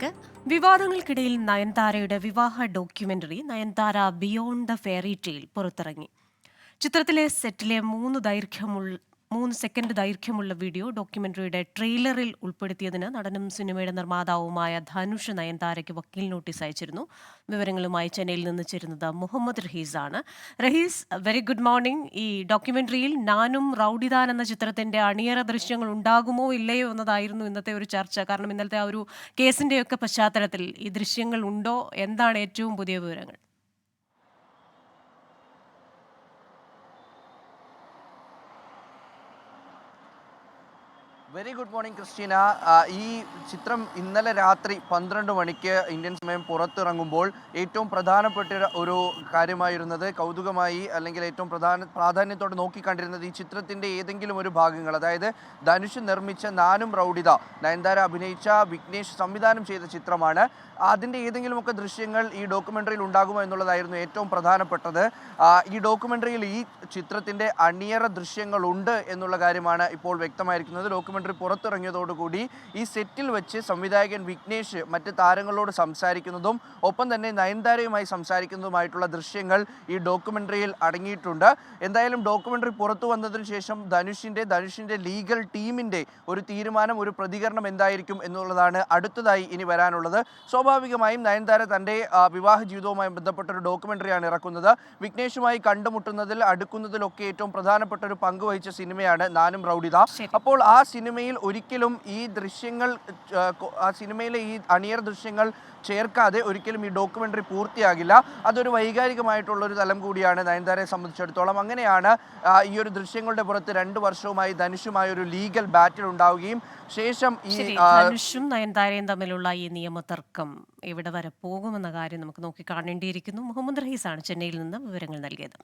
ക്ക് വിവാദങ്ങൾക്കിടയിൽ നയൻതാരയുടെ വിവാഹ documentary Nayanthara beyond the fairy tale പുറത്തിറങ്ങി. ചിത്രത്തിലെ സെറ്റിലെ മൂന്ന് ദൈർഘ്യമുള്ള മൂന്ന് സെക്കൻഡ് ദൈർഘ്യമുള്ള വീഡിയോ ഡോക്യുമെന്ററിയുടെ ട്രെയിലറിൽ ഉൾപ്പെടുത്തിയതിന് നടനും സിനിമയുടെ നിർമ്മാതാവുമായ ധനുഷ് നയൻതാരയ്ക്ക് വക്കീൽ നോട്ടീസ് അയച്ചിരുന്നു. വിവരങ്ങളുമായി ചെന്നൈയിൽ നിന്ന് ചേരുന്നത് മുഹമ്മദ് റഹീസ് ആണ്. റഹീസ് വെരി ഗുഡ് മോർണിംഗ് ഈ ഡോക്യുമെന്ററിയിൽ നാനും റൌഡിദാൻ എന്ന ചിത്രത്തിന്റെ അണിയറ ദൃശ്യങ്ങൾ ഉണ്ടാകുമോ ഇല്ലയോ എന്നതായിരുന്നു ഇന്നത്തെ ഒരു ചർച്ച. കാരണം ഇന്നലത്തെ ആ ഒരു കേസിന്റെയൊക്കെ പശ്ചാത്തലത്തിൽ ഈ ദൃശ്യങ്ങൾ ഉണ്ടോ? എന്താണ് ഏറ്റവും പുതിയ വിവരങ്ങൾ? വെരി ഗുഡ് മോർണിംഗ് ക്രിസ്റ്റീന ഈ ചിത്രം ഇന്നലെ രാത്രി പന്ത്രണ്ട് മണിക്ക് ഇന്ത്യൻ സമയം പുറത്തിറങ്ങുമ്പോൾ ഏറ്റവും പ്രധാനപ്പെട്ട ഒരു- കാര്യമായിരുന്നത് കൗതുകമായി അല്ലെങ്കിൽ ഏറ്റവും പ്രധാന പ്രാധാന്യത്തോടെ നോക്കിക്കണ്ടിരുന്നത് ഈ ചിത്രത്തിന്റെ ഏതെങ്കിലും ഒരു ഭാഗങ്ങൾ. അതായത് ധനുഷ് നിർമ്മിച്ച നാനും റൗഡിത നയൻതാര അഭിനയിച്ച വിഘ്നേഷ് സംവിധാനം ചെയ്ത ചിത്രമാണ്. അതിന്റെ ഏതെങ്കിലുമൊക്കെ ദൃശ്യങ്ങൾ ഈ ഡോക്യുമെന്ററിയിൽ ഉണ്ടാകുമോ എന്നുള്ളതായിരുന്നു ഏറ്റവും പ്രധാനപ്പെട്ടത്. ഈ ഡോക്യുമെന്ററിയിൽ ഈ ചിത്രത്തിന്റെ അണിയറ ദൃശ്യങ്ങളുണ്ട് എന്നുള്ള കാര്യമാണ് ഇപ്പോൾ വ്യക്തമായിരിക്കുന്നത്. ഡോക്യുമെന്ററി പുറത്തിറങ്ങിയതോടുകൂടി ഈ സെറ്റിൽ വെച്ച് സംവിധായകൻ വിഘ്നേഷ് മറ്റ് താരങ്ങളോട് സംസാരിക്കുന്നതും ഒപ്പം തന്നെ നയൻതാരയുമായി സംസാരിക്കുന്നതുമായിട്ടുള്ള ദൃശ്യങ്ങൾ ഈ ഡോക്യുമെന്ററിയിൽ അടങ്ങിയിട്ടുണ്ട്. എന്തായാലും ഡോക്യുമെന്ററി പുറത്തു വന്നതിന് ശേഷം ധനുഷിന്റെ ധനുഷിന്റെ ലീഗൽ ടീമിന്റെ ഒരു തീരുമാനം ഒരു പ്രതികരണം എന്തായിരിക്കും എന്നുള്ളതാണ് അടുത്തതായി ഇനി വരാനുള്ളത്. സ്വാഭാവികമായും നയൻതാര തന്റെ വിവാഹ ജീവിതവുമായി ബന്ധപ്പെട്ട ഒരു ഡോക്യുമെന്ററിയാണ് ഇറക്കുന്നത്. വിഘ്നേഷുമായി കണ്ടുമുട്ടുന്നതിൽ അടുക്കുന്നതിലൊക്കെ ഏറ്റവും പ്രധാനപ്പെട്ട ഒരു പങ്ക് വഹിച്ച സിനിമയാണ് നാനും റൗഡിത. അപ്പോൾ ആ സിനിമയിൽ ഒരിക്കലും ഈ ദൃശ്യങ്ങൾ ആ, സിനിമയിലെ ഈ അണിയർ ദൃശ്യങ്ങൾ ചേർക്കാതെ ഒരിക്കലും ഈ ഡോക്യുമെന്ററി പൂർത്തിയാകില്ല. അതൊരു വൈകാരികമായിട്ടുള്ള ഒരു തലം കൂടിയാണ് നയൻതാരയെ സംബന്ധിച്ചിടത്തോളം. അങ്ങനെയാണ് ഈ ഒരു ദൃശ്യങ്ങളുടെ പുറത്ത് രണ്ട് വർഷവുമായി ധനുഷുമായി ഒരു ലീഗൽ ബാറ്റിൽ ഉണ്ടാവുകയും ശേഷം ഈ ധനുഷും നയൻതാരയും തമ്മിലുള്ള ഈ നിയമതർക്കം എവിടെ വരെ പോകുമെന്ന കാര്യം നമുക്ക് നോക്കി കാണേണ്ടിയിരിക്കുന്നു മുഹമ്മദ് റഹീസാണ് ചെന്നൈയിൽ നിന്ന് വിവരങ്ങൾ നൽകിയത്.